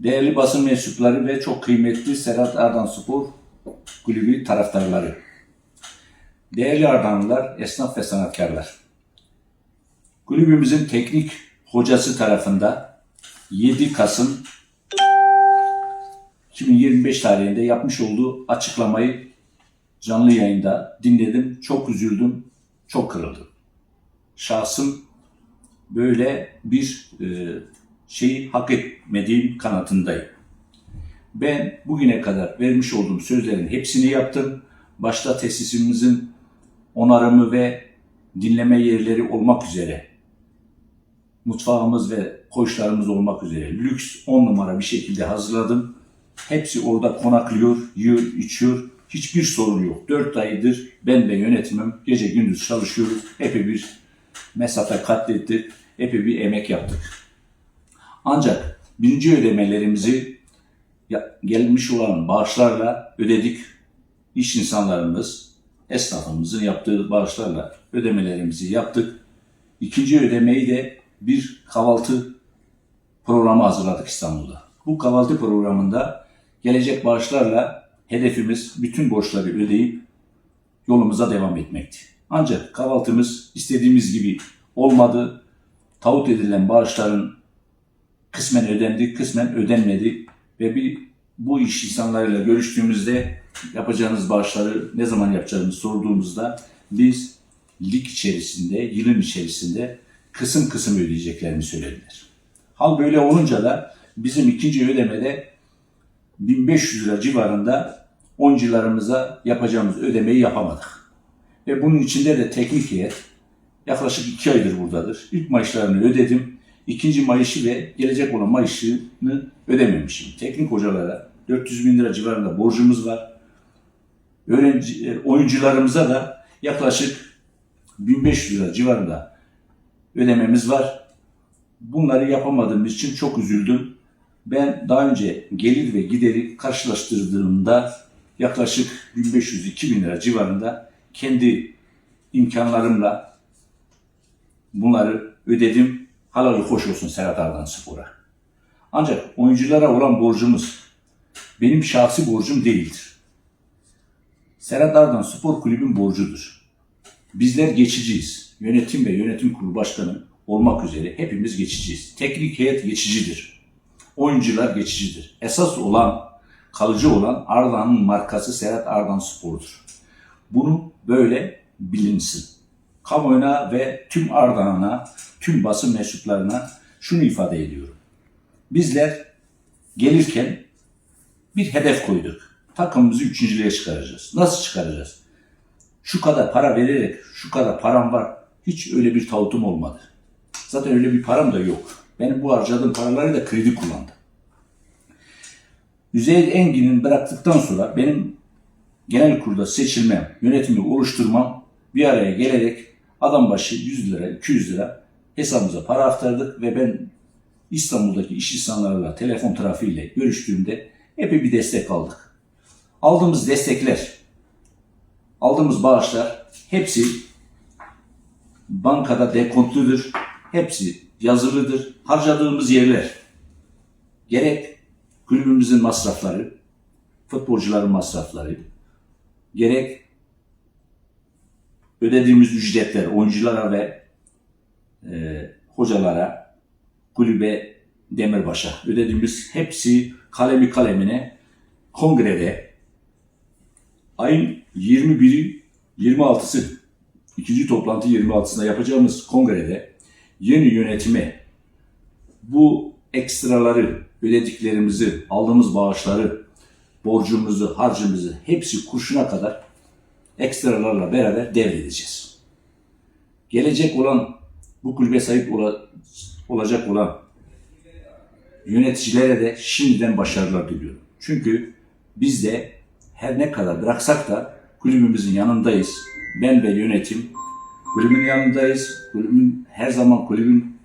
Değerli basın mensupları ve çok kıymetli Serhat Ardan Spor Kulübü taraftarları. Değerli Ardanlılar, esnaf ve sanatkarlar. Kulübümüzün teknik hocası tarafında 7 Kasım 2025 tarihinde yapmış olduğu açıklamayı canlı yayında dinledim. Çok üzüldüm, çok kırıldım. Şahsım böyle bir e, şeyi hak etmediğim kanatındayım. Ben bugüne kadar vermiş olduğum sözlerin hepsini yaptım. Başta tesisimizin onarımı ve dinleme yerleri olmak üzere, mutfağımız ve koğuşlarımız olmak üzere lüks 10 numara bir şekilde hazırladım. Hepsi orada konaklıyor, yiyor, içiyor. Hiçbir sorun yok. 4 aydır ben ve yönetimim gece gündüz çalışıyoruz. Epey bir mesafe katlettik. Epey bir emek yaptık. Ancak birinci ödemelerimizi gelmiş olan bağışlarla ödedik. İş insanlarımız, esnafımızın yaptığı bağışlarla ödemelerimizi yaptık. İkinci ödemeyi de bir kahvaltı programı hazırladık İstanbul'da. Bu kahvaltı programında gelecek bağışlarla hedefimiz bütün borçları ödeyip yolumuza devam etmekti. Ancak kahvaltımız istediğimiz gibi olmadı. Tavut edilen bağışların kısmen ödendi, kısmen ödenmedi ve bir bu iş insanlarıyla görüştüğümüzde yapacağınız bağışları ne zaman yapacağımızı sorduğumuzda biz lig içerisinde, yılın içerisinde kısım kısım ödeyeceklerini söylediler. Hal böyle olunca da bizim ikinci ödemede 1500 lira civarında oyuncularımıza yapacağımız ödemeyi yapamadık. Ve bunun içinde de teknik heyet yaklaşık iki aydır buradadır. İlk maaşlarını ödedim. İkinci maaşı ve gelecek olan maaşını ödememişim. Teknik hocalara 400 bin lira civarında borcumuz var. Öğrenci, e, oyuncularımıza da yaklaşık 1500 lira civarında ödememiz var. Bunları yapamadığımız için çok üzüldüm. Ben daha önce gelir ve gideri karşılaştırdığımda yaklaşık 1500-2000 lira civarında kendi imkanlarımla bunları ödedim. Halalı hoş olsun Serhat Ardan Spor'a. Ancak oyunculara olan borcumuz benim şahsi borcum değildir. Serhat Ardan Spor Kulübün borcudur. Bizler geçiciyiz. Yönetim ve yönetim kurulu başkanı olmak üzere hepimiz geçiciyiz. Teknik heyet geçicidir. Oyuncular geçicidir. Esas olan, kalıcı olan Ardahan'ın markası Serhat Ardan Spor'dur. Bunu böyle bilinsin. Kamuoyuna ve tüm Ardahan'a, tüm basın mensuplarına şunu ifade ediyorum. Bizler gelirken bir hedef koyduk. Takımımızı üçüncülüğe çıkaracağız. Nasıl çıkaracağız? Şu kadar para vererek, şu kadar param var. Hiç öyle bir tavutum olmadı. Zaten öyle bir param da yok. Benim bu harcadığım paraları da kredi kullandım. Üzeyir Engin'in bıraktıktan sonra benim genel kurulda seçilmem, yönetimi oluşturmam bir araya gelerek adam başı 100 lira, 200 lira hesabımıza para aktardık ve ben İstanbul'daki iş insanlarıyla telefon trafiğiyle görüştüğümde epey bir destek aldık. Aldığımız destekler, aldığımız bağışlar hepsi bankada dekontlüdür. Hepsi yazılıdır. Harcadığımız yerler gerek kulübümüzün masrafları, futbolcuların masrafları, gerek ödediğimiz ücretler oyunculara ve e, hocalara, kulübe, Demirbaş'a ödediğimiz hepsi kalemi kalemine kongrede ayın 21'i 26'sı ikinci toplantı 26'sında yapacağımız kongrede yeni yönetime bu ekstraları, ödediklerimizi, aldığımız bağışları, borcumuzu, harcımızı hepsi kurşuna kadar ekstralarla beraber devredeceğiz. Gelecek olan, bu kulübe sahip ola- olacak olan yöneticilere de şimdiden başarılar diliyorum. Çünkü biz de her ne kadar bıraksak da kulübümüzün yanındayız. Ben ve yönetim kulübün yanındayız. Kulübün her zaman kulübün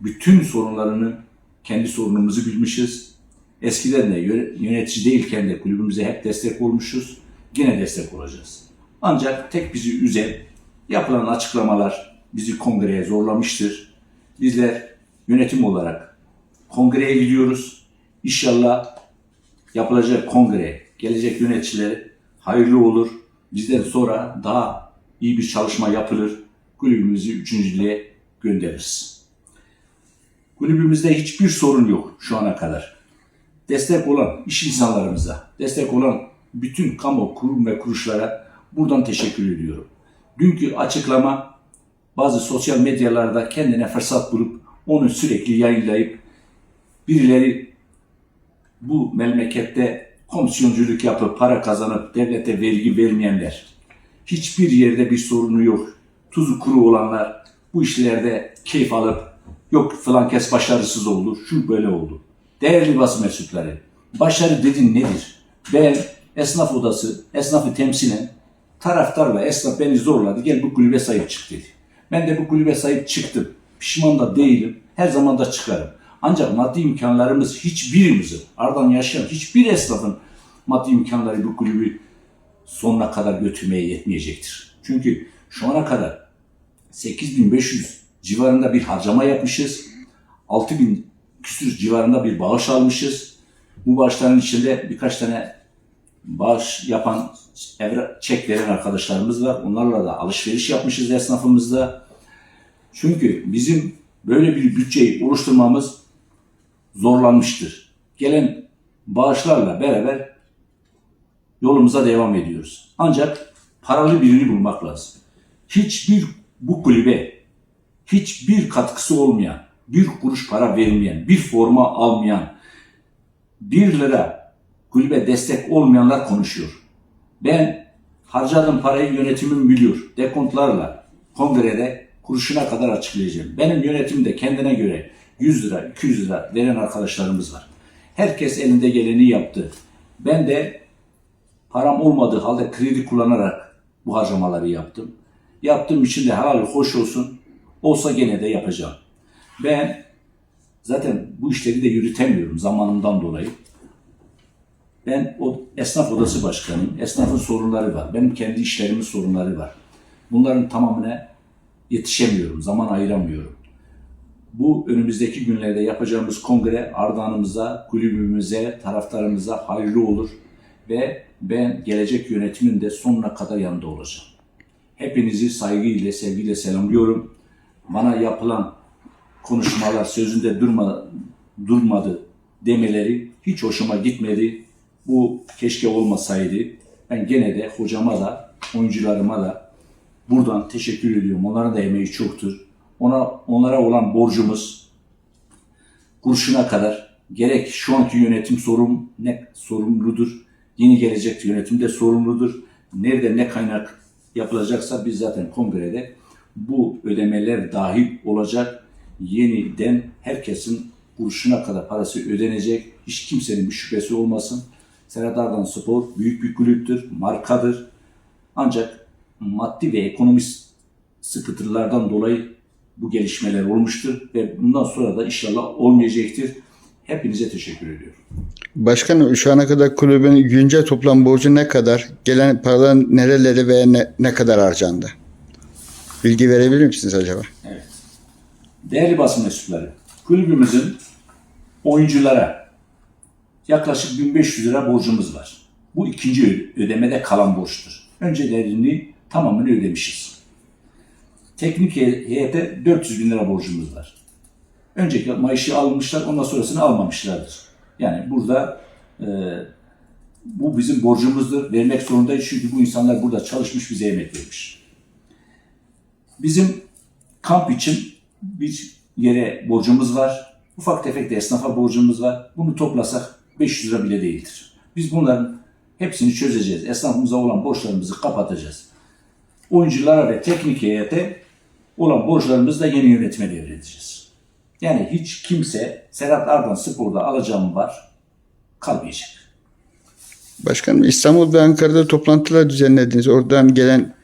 bütün sorunlarını, kendi sorunumuzu bilmişiz. Eskiden de yö- yönetici değilken de kulübümüze hep destek olmuşuz. Yine destek olacağız. Ancak tek bizi üzen yapılan açıklamalar bizi kongreye zorlamıştır. Bizler yönetim olarak kongreye gidiyoruz. İnşallah yapılacak kongre, gelecek yöneticileri hayırlı olur. Bizden sonra daha iyi bir çalışma yapılır. Kulübümüzü üçüncülüğe göndeririz. Kulübümüzde hiçbir sorun yok şu ana kadar. Destek olan iş insanlarımıza, destek olan bütün kamu kurum ve kuruluşlara buradan teşekkür ediyorum. Dünkü açıklama bazı sosyal medyalarda kendine fırsat bulup onu sürekli yayınlayıp birileri bu memlekette komisyonculuk yapıp para kazanıp devlete vergi vermeyenler, hiçbir yerde bir sorunu yok, tuzu kuru olanlar bu işlerde keyif alıp yok falan kes başarısız oldu, şu böyle oldu. Değerli basın mensupları, başarı dedin nedir? Ben esnaf odası, esnafı temsilen taraftarla esnaf beni zorladı, gel bu kulübe sahip çık dedi. Ben de bu kulübe sahip çıktım. Pişman da değilim, her zaman da çıkarım. Ancak maddi imkanlarımız hiçbirimizin, Ardahan yaşayan hiçbir esnafın maddi imkanları bu kulübü sonuna kadar götürmeye yetmeyecektir. Çünkü şu ana kadar 8500 civarında bir harcama yapmışız. 6000 küsür civarında bir bağış almışız. Bu bağışların içinde birkaç tane bağış yapan, evre, çek veren arkadaşlarımız var. Onlarla da alışveriş yapmışız esnafımızda. Çünkü bizim böyle bir bütçeyi oluşturmamız zorlanmıştır. Gelen bağışlarla beraber yolumuza devam ediyoruz. Ancak paralı birini bulmak lazım. Hiçbir bu kulübe hiçbir katkısı olmayan, bir kuruş para vermeyen, bir forma almayan, bir lira kulübe destek olmayanlar konuşuyor. Ben harcadığım parayı yönetimim biliyor. Dekontlarla kongrede kuruşuna kadar açıklayacağım. Benim yönetimde kendine göre 100 lira, 200 lira veren arkadaşlarımız var. Herkes elinde geleni yaptı. Ben de param olmadığı halde kredi kullanarak bu harcamaları yaptım. Yaptığım için de helal hoş olsun. Olsa gene de yapacağım. Ben zaten bu işleri de yürütemiyorum zamanımdan dolayı. Ben o esnaf odası başkanıyım. Esnafın sorunları var. Benim kendi işlerimin sorunları var. Bunların tamamına yetişemiyorum. Zaman ayıramıyorum. Bu önümüzdeki günlerde yapacağımız kongre Ardahan'ımıza, kulübümüze, taraftarımıza hayırlı olur. Ve ben gelecek yönetimin de sonuna kadar yanında olacağım. Hepinizi saygıyla, sevgiyle selamlıyorum. Bana yapılan konuşmalar sözünde durma, durmadı demeleri hiç hoşuma gitmedi. Bu keşke olmasaydı. Ben gene de hocama da, oyuncularıma da buradan teşekkür ediyorum. Onların da emeği çoktur. Ona, onlara olan borcumuz kurşuna kadar gerek şu anki yönetim sorun ne sorumludur, yeni gelecek yönetim de sorumludur. Nerede ne kaynak yapılacaksa biz zaten kongrede bu ödemeler dahil olacak. Yeniden herkesin kuruşuna kadar parası ödenecek. Hiç kimsenin bir şüphesi olmasın. Serhat Ardan Spor büyük bir kulüptür, markadır. Ancak maddi ve ekonomik sıkıntılardan dolayı bu gelişmeler olmuştur ve bundan sonra da inşallah olmayacaktır. Hepinize teşekkür ediyorum. Başkanım şu ana kadar kulübün güncel toplam borcu ne kadar? Gelen paraların nereleri ve ne, ne kadar harcandı? Bilgi verebilir misiniz acaba? Evet. Değerli basın mensupları, kulübümüzün oyunculara yaklaşık 1500 lira borcumuz var. Bu ikinci ödemede kalan borçtur. Öncelerini tamamını ödemişiz. Teknik heyete 400 bin lira borcumuz var. Önceki maaşı almışlar, ondan sonrasını almamışlardır. Yani burada e, bu bizim borcumuzdur. Vermek zorundayız çünkü bu insanlar burada çalışmış, bize emek vermiş. Bizim kamp için bir yere borcumuz var. Ufak tefek de esnafa borcumuz var. Bunu toplasak 500 lira bile değildir. Biz bunların hepsini çözeceğiz. Esnafımıza olan borçlarımızı kapatacağız. Oyunculara ve teknik heyete olan borçlarımızı da yeni yönetime devredeceğiz. Yani hiç kimse Serhat Ardan Spor'da alacağım var kalmayacak. Başkanım İstanbul ve Ankara'da toplantılar düzenlediniz. Oradan gelen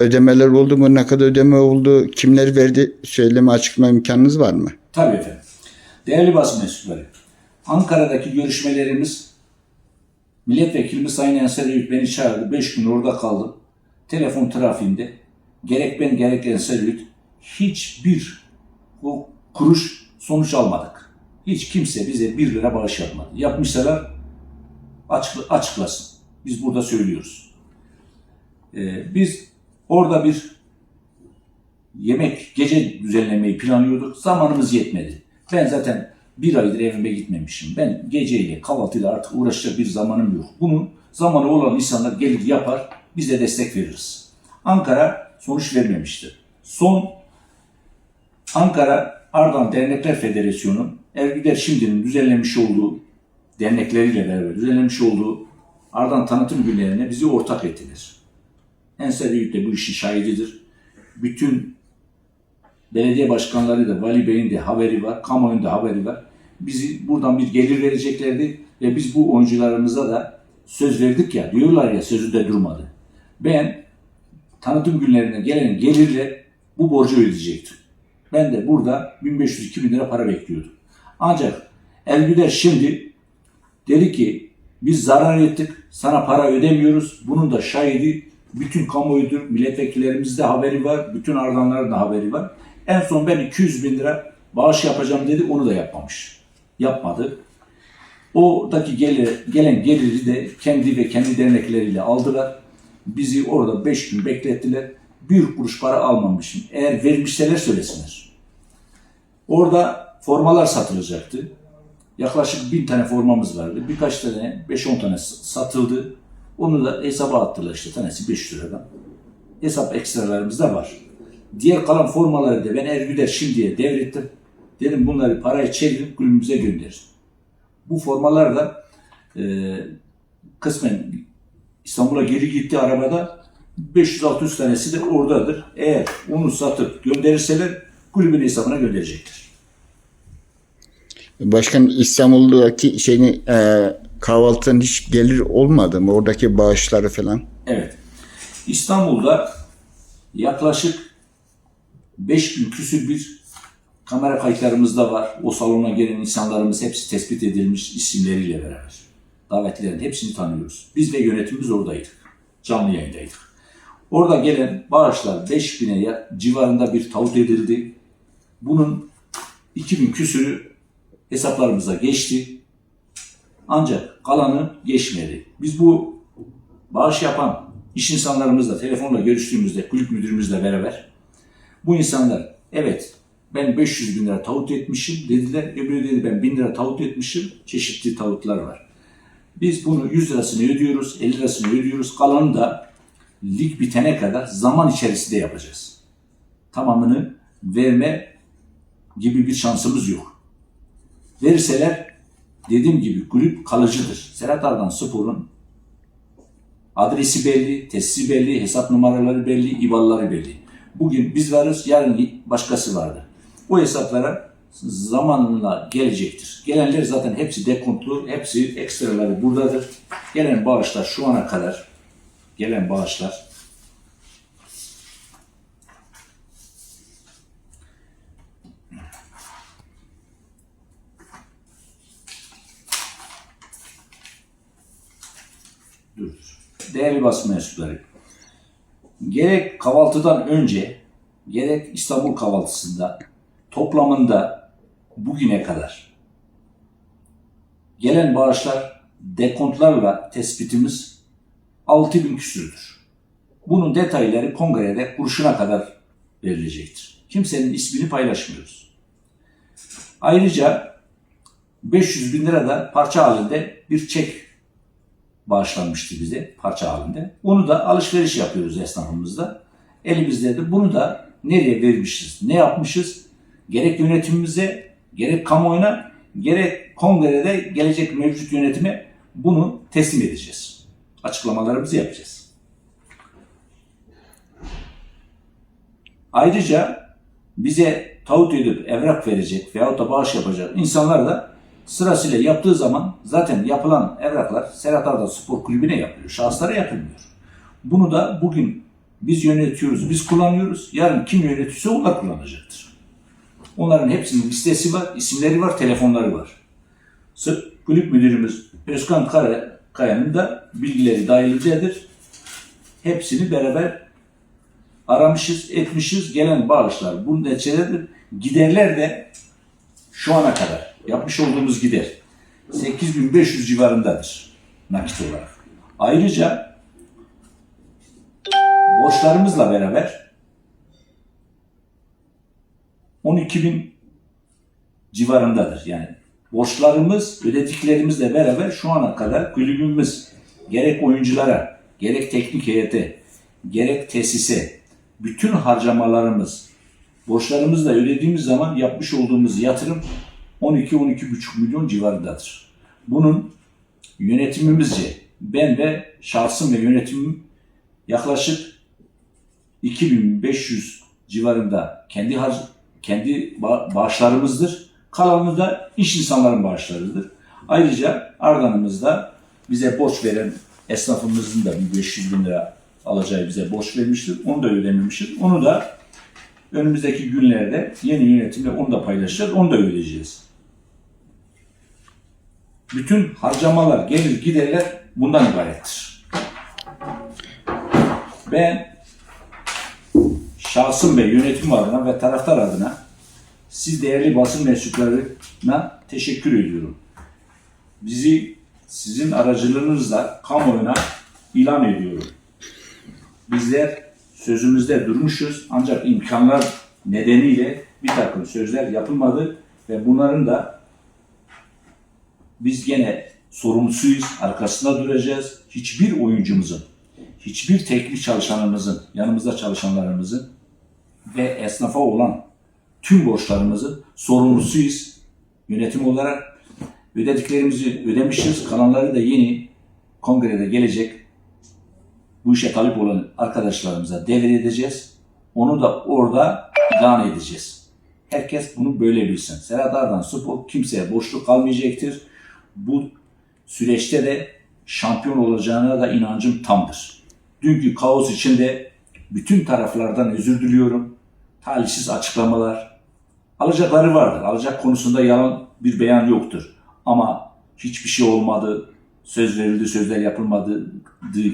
ödemeler oldu mu? Ne kadar ödeme oldu? Kimler verdi? Söyleme açıklama imkanınız var mı? Tabii efendim. Değerli basın mensupları, Ankara'daki görüşmelerimiz milletvekilimiz Sayın Ensar Öğüt beni çağırdı. Beş gün orada kaldım. Telefon trafiğinde gerek ben gerek Ensar Öğüt hiçbir o kuruş sonuç almadık. Hiç kimse bize 1 lira bağış yapmadı. Yapmışsalar açıkla, açıklasın. Biz burada söylüyoruz. Ee, biz orada bir yemek, gece düzenlemeyi planlıyorduk. Zamanımız yetmedi. Ben zaten bir aydır evime gitmemişim. Ben geceyle, kahvaltıyla artık uğraşacak bir zamanım yok. Bunun zamanı olan insanlar gelir yapar, biz de destek veririz. Ankara sonuç vermemiştir. Son Ankara Ardahan Dernekler Federasyonu Ergüder Şimdi'nin düzenlemiş olduğu dernekleriyle beraber düzenlemiş olduğu Ardahan tanıtım günlerine bizi ortak ettiler. Ensar Büyük de bu işin şahididir. Bütün belediye başkanları da, Vali Bey'in de haberi var, kamuoyunda haberi var. Bizi buradan bir gelir vereceklerdi ve biz bu oyuncularımıza da söz verdik ya, diyorlar ya sözü de durmadı. Ben tanıtım günlerine gelen gelirle bu borcu ödeyecektim. Ben de burada 1500-2000 lira para bekliyordum. Ancak Elgüder şimdi dedi ki biz zarar ettik, sana para ödemiyoruz. Bunun da şahidi bütün kamuoyudur, milletvekillerimiz de haberi var, bütün Ardanların da haberi var. En son ben 200 bin lira bağış yapacağım dedi, onu da yapmamış. Yapmadı. Oradaki gelir, gelen geliri de kendi ve kendi dernekleriyle aldılar. Bizi orada 5 gün beklettiler. Bir kuruş para almamışım. Eğer vermişseler söylesinler. Orada formalar satılacaktı. Yaklaşık bin tane formamız vardı. Birkaç tane, 5-10 tane satıldı. Onu da hesaba attılar işte tanesi 500 liradan. Hesap ekstralarımız da var. Diğer kalan formaları da ben Ergüder şimdiye devrettim. Dedim bunları paraya çevirip kulübümüze gönderin. Bu formalar da e, kısmen İstanbul'a geri gitti arabada 500-600 tanesi de oradadır. Eğer onu satıp gönderirseler kulübün hesabına gönderecektir. Başkan İstanbul'daki şeyini e, kahvaltıdan hiç gelir olmadı mı? Oradaki bağışları falan. Evet. İstanbul'da yaklaşık 5 bin küsür bir kamera kayıtlarımız da var. O salona gelen insanlarımız hepsi tespit edilmiş isimleriyle beraber. Davetlilerin hepsini tanıyoruz. Biz ve yönetimimiz oradaydık. Canlı yayındaydık. Orada gelen bağışlar 5 bine ya- civarında bir tavut edildi. Bunun 2000 küsürü hesaplarımıza geçti. Ancak kalanı geçmedi. Biz bu bağış yapan iş insanlarımızla telefonla görüştüğümüzde kulüp müdürümüzle beraber bu insanlar evet ben 500 bin lira tavut etmişim dediler. Öbürü dedi ben 1000 lira tavut etmişim. Çeşitli tavutlar var. Biz bunu 100 lirasını ödüyoruz, 50 lirasını ödüyoruz. Kalanı da lig bitene kadar zaman içerisinde yapacağız. Tamamını verme gibi bir şansımız yok. Verirseler dediğim gibi kulüp kalıcıdır. Serhat Ardan Spor'un adresi belli, tesisi belli, hesap numaraları belli, ibaları belli. Bugün biz varız, yarın başkası vardı. O hesaplara zamanla gelecektir. Gelenler zaten hepsi dekontlu, hepsi ekstraları buradadır. Gelen bağışlar şu ana kadar, gelen bağışlar Dur. Değerli basın mensupları, gerek kahvaltıdan önce, gerek İstanbul kahvaltısında toplamında bugüne kadar gelen bağışlar dekontlarla tespitimiz 6000 küsürdür. Bunun detayları kongrede kurşuna kadar verilecektir. Kimsenin ismini paylaşmıyoruz. Ayrıca 500 bin lira da parça halinde bir çek bağışlanmıştı bize parça halinde. Onu da alışveriş yapıyoruz esnafımızda. Elimizde de bunu da nereye vermişiz, ne yapmışız? Gerek yönetimimize, gerek kamuoyuna, gerek kongrede gelecek mevcut yönetime bunu teslim edeceğiz. Açıklamalarımızı yapacağız. Ayrıca bize tavut edip evrak verecek veyahut da bağış yapacak insanlar da sırasıyla yaptığı zaman zaten yapılan evraklar Serhat Arda Spor Kulübü'ne yapılıyor. Şahıslara yapılmıyor. Bunu da bugün biz yönetiyoruz, biz kullanıyoruz. Yarın kim yönetiyorsa onlar kullanacaktır. Onların hepsinin listesi var, isimleri var, telefonları var. Sırf kulüp müdürümüz Özkan Kara, Kaya'nın da bilgileri dahilcedir. Hepsini beraber aramışız, etmişiz. Gelen bağışlar bunun neticeledir. Giderler de şu ana kadar yapmış olduğumuz gider 8500 civarındadır nakit olarak. Ayrıca borçlarımızla beraber 12.000 civarındadır. Yani borçlarımız ödediklerimizle beraber şu ana kadar kulübümüz gerek oyunculara, gerek teknik heyete, gerek tesise bütün harcamalarımız borçlarımızla ödediğimiz zaman yapmış olduğumuz yatırım 12-12,5 milyon civarındadır. Bunun yönetimimizce ben ve şahsım ve yönetimim yaklaşık 2500 civarında kendi harc kendi ba- bağışlarımızdır. Kalanı da iş insanların bağışlarıdır. Ayrıca Ardahan'ımızda bize borç veren esnafımızın da bir 500 bin lira alacağı bize borç vermiştir. Onu da ödememiştir. Onu da önümüzdeki günlerde yeni yönetimle onu da paylaşacağız. Onu da ödeyeceğiz. Bütün harcamalar, gelir giderler bundan ibarettir. Ben şahsım ve yönetim adına ve taraftar adına siz değerli basın mensuplarına teşekkür ediyorum. Bizi sizin aracılığınızla kamuoyuna ilan ediyorum. Bizler sözümüzde durmuşuz ancak imkanlar nedeniyle bir takım sözler yapılmadı ve bunların da biz gene sorumlusuyuz, arkasında duracağız. Hiçbir oyuncumuzun, hiçbir teknik çalışanımızın, yanımızda çalışanlarımızın ve esnafa olan tüm borçlarımızın sorumlusuyuz yönetim olarak. Ödediklerimizi ödemişiz, kalanları da yeni kongrede gelecek bu işe talip olan arkadaşlarımıza devredeceğiz. Onu da orada ilan edeceğiz. Herkes bunu böyle bilsin. Serhat Ardan Spor kimseye boşluk kalmayacaktır. Bu süreçte de şampiyon olacağına da inancım tamdır. Dünkü kaos içinde bütün taraflardan özür diliyorum. Talihsiz açıklamalar. Alacakları vardır. Alacak konusunda yalan bir beyan yoktur. Ama hiçbir şey olmadı, söz verildi, sözler yapılmadı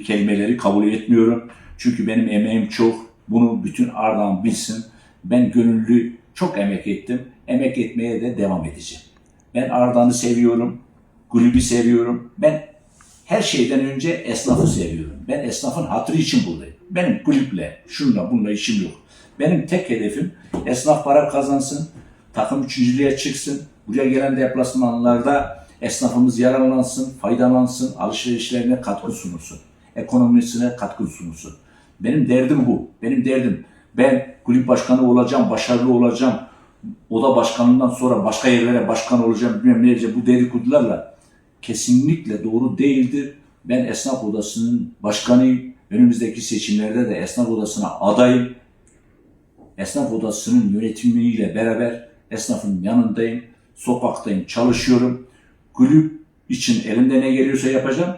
kelimeleri kabul etmiyorum. Çünkü benim emeğim çok. Bunu bütün Ardahan bilsin. Ben gönüllü çok emek ettim. Emek etmeye de devam edeceğim. Ben Ardahan'ı seviyorum. Kulübü seviyorum. Ben her şeyden önce esnafı seviyorum. Ben esnafın hatırı için buradayım. Benim kulüple, şunla bununla işim yok. Benim tek hedefim esnaf para kazansın, takım üçüncülüğe çıksın, buraya gelen deplasmanlarda esnafımız yararlansın, faydalansın, alışverişlerine katkı sunulsun, ekonomisine katkı sunulsun. Benim derdim bu. Benim derdim ben kulüp başkanı olacağım, başarılı olacağım. Oda başkanından sonra başka yerlere başkan olacağım bilmem neyce bu dedikodularla kesinlikle doğru değildir. Ben esnaf odasının başkanıyım. Önümüzdeki seçimlerde de esnaf odasına adayım. Esnaf odasının yönetimiyle beraber esnafın yanındayım. Sokaktayım, çalışıyorum. Kulüp için elimde ne geliyorsa yapacağım.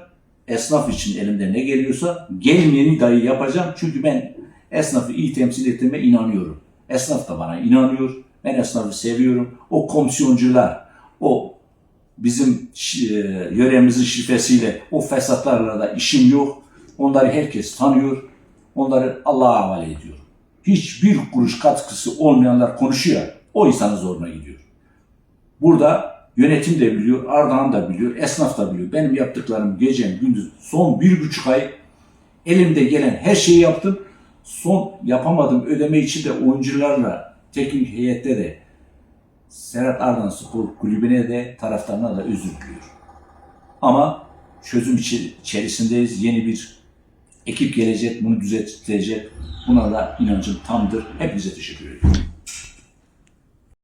Esnaf için elimde ne geliyorsa gelmeyeni dahi yapacağım. Çünkü ben esnafı iyi temsil ettiğime inanıyorum. Esnaf da bana inanıyor. Ben esnafı seviyorum. O komisyoncular, o bizim e, yöremizin şifresiyle o fesatlarla da işim yok. Onları herkes tanıyor. Onları Allah'a havale ediyorum. Hiçbir kuruş katkısı olmayanlar konuşuyor. O insanın zoruna gidiyor. Burada yönetim de biliyor, Ardahan da biliyor, esnaf da biliyor. Benim yaptıklarım gece gündüz son bir buçuk ay elimde gelen her şeyi yaptım. Son yapamadığım ödeme için de oyuncularla, teknik heyette de Serhat Ardahan Spor Kulübü'ne de taraftarına da özür diliyorum. Ama çözüm içerisindeyiz. Yeni bir ekip gelecek, bunu düzeltecek. Buna da inancım tamdır. Hepinize teşekkür ediyorum.